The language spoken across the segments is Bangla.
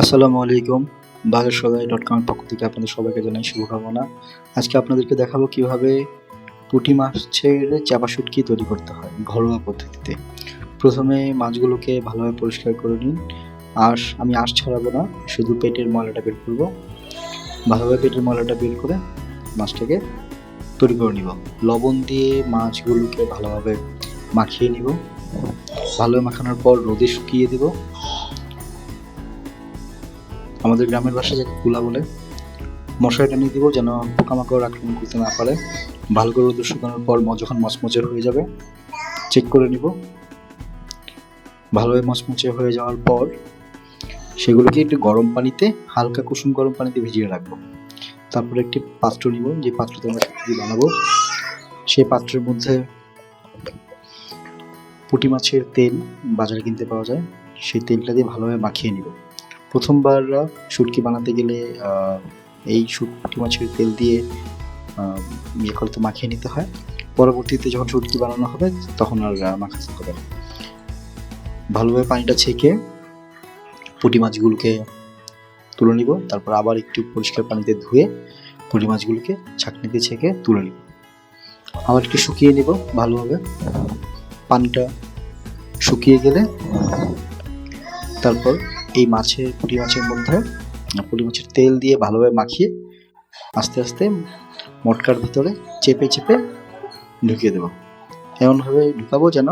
আসসালামু আলাইকুম বাজার সদাই ডট কমের পক্ষ থেকে আপনাদের সবাইকে জানাই শুভকামনা। আজকে আপনাদেরকে দেখাবো কীভাবে পুঁটি মাছের চাপা শুটকি তৈরি করতে হয় ঘরোয়া পদ্ধতিতে। প্রথমে মাছগুলোকে ভালোভাবে পরিষ্কার করে নিন। আঁশ, আমি আঁশ ছড়াবো না, শুধু পেটের ময়লাটা বের করব। ভালোভাবে পেটের ময়লাটা বের করে মাছটাকে তৈরি করে নিব। লবণ দিয়ে মাছগুলোকে ভালোভাবে মাখিয়ে নিব। ভালোভাবে মাখানোর পর রোদে শুকিয়ে দেবো। আমাদের গ্রামের ভাষায় যাকে কুলা বলে মশারি টানিয়ে দিব যেন পোকামাকড় আক্রমণ করতে না পারে। ভালো করে রোদে শুকানোর পর যখন মচমচে হয়ে যাবে চেক করে নিব। ভালোভাবে মচমচে হয়ে যাওয়ার পর সেগুলোকে একটু গরম পানিতে, হালকা কুসুম গরম পানিতে ভিজিয়ে রাখব। তারপরে একটি পাত্র নিব, যে পাত্রতে আমরা সবজি বানাবো। সেই পাত্রের মধ্যে পুঁটি মাছের তেল বাজারে কিনতে পাওয়া যায়। সেই তেলটা দিয়ে ভালোভাবে মাখিয়ে নিব। প্রথমবার শুটকি বানাতে গেলে এই শুটকি মাছের তেল দিয়ে ইয়ে করতে মাখিয়ে নিতে হয়। পরবর্তীতে যখন শুটকি বানানো হবে, তখন আর মাখাতে হবে ভালোভাবে পানিটা ছেঁকে পুঁটি মাছগুলোকে তুলে নিব। তারপর আবার একটু পরিষ্কার পানিতে ধুয়ে পুঁটি মাছগুলোকে ছাঁকনিতে ছেঁকে তুলে নিব। আবার একটু শুকিয়ে নিব ভালোভাবে। পানিটা শুকিয়ে গেলে, তারপর এই মাছের পুঁটি মাছের মধ্যে পুঁটি মাছের তেল দিয়ে ভালোভাবে মাখিয়ে আস্তে আস্তে মটকার ভিতরে চেপে চেপে ঢুকিয়ে দেবো। এমনভাবে ঢুকাবো যেন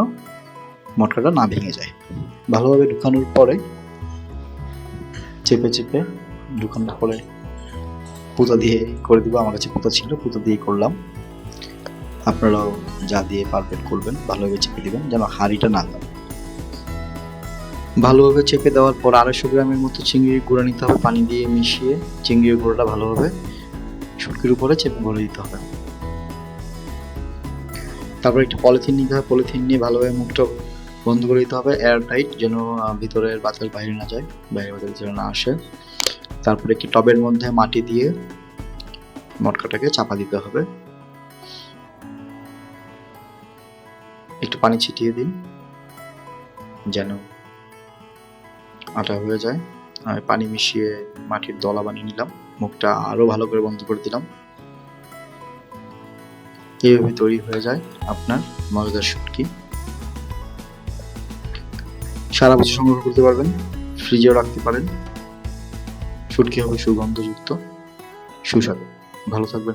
মটকাটা না ভেঙে যায়। ভালোভাবে ঢুকানোর পরে, চেপে চেপে ঢুকানোর পরে পুঁতা দিয়ে করে দেবো। আমার কাছে পুঁতা ছিল, পুঁতা দিয়ে করলাম। আপনারাও যা দিয়ে পারফেক্ট করবেন, ভালোভাবে চেপে দেবেন, যেন হাঁড়িটা না লাগে ভালোভাবে চেপে দেওয়ার পর আড়াইশো গ্রামের মতো চিংড়ির গুঁড়া নিতে হবে, পানি দিয়ে মিশিয়ে চিংড়ির গুঁড়োটা ভালোভাবে শুটকির উপরে চেপে ভরে দিতে হবে। তারপর একটি পলিথিন নিতে হবে, পলিথিন নিয়ে ভালোভাবে মুখটা বন্ধ করে দিতে হবে এয়ার টাইট যেন ভিতরের বাতাস বাইরে না যায় বাইরে বাতাস যেন না আসে। তারপর একটি টবের মধ্যে মাটি দিয়ে মটকাটাকে চাপা দিতে হবে। একটু পানি ছিটিয়ে দিন, যেন আটা হয়ে যায়। আমি পানি মিশিয়ে মাটির দলা বানিয়ে নিলাম। মুখটা আরও ভালো করে বন্ধ করে দিলাম। এইভাবে তৈরি হয়ে যায় আপনার মজাদার শুটকি। সারা বছর সংগ্রহ করতে পারবেন ফ্রিজেও রাখতে পারেন। শুটকি হবে সুগন্ধযুক্ত, সুস্বাদু। ভালো থাকবেন।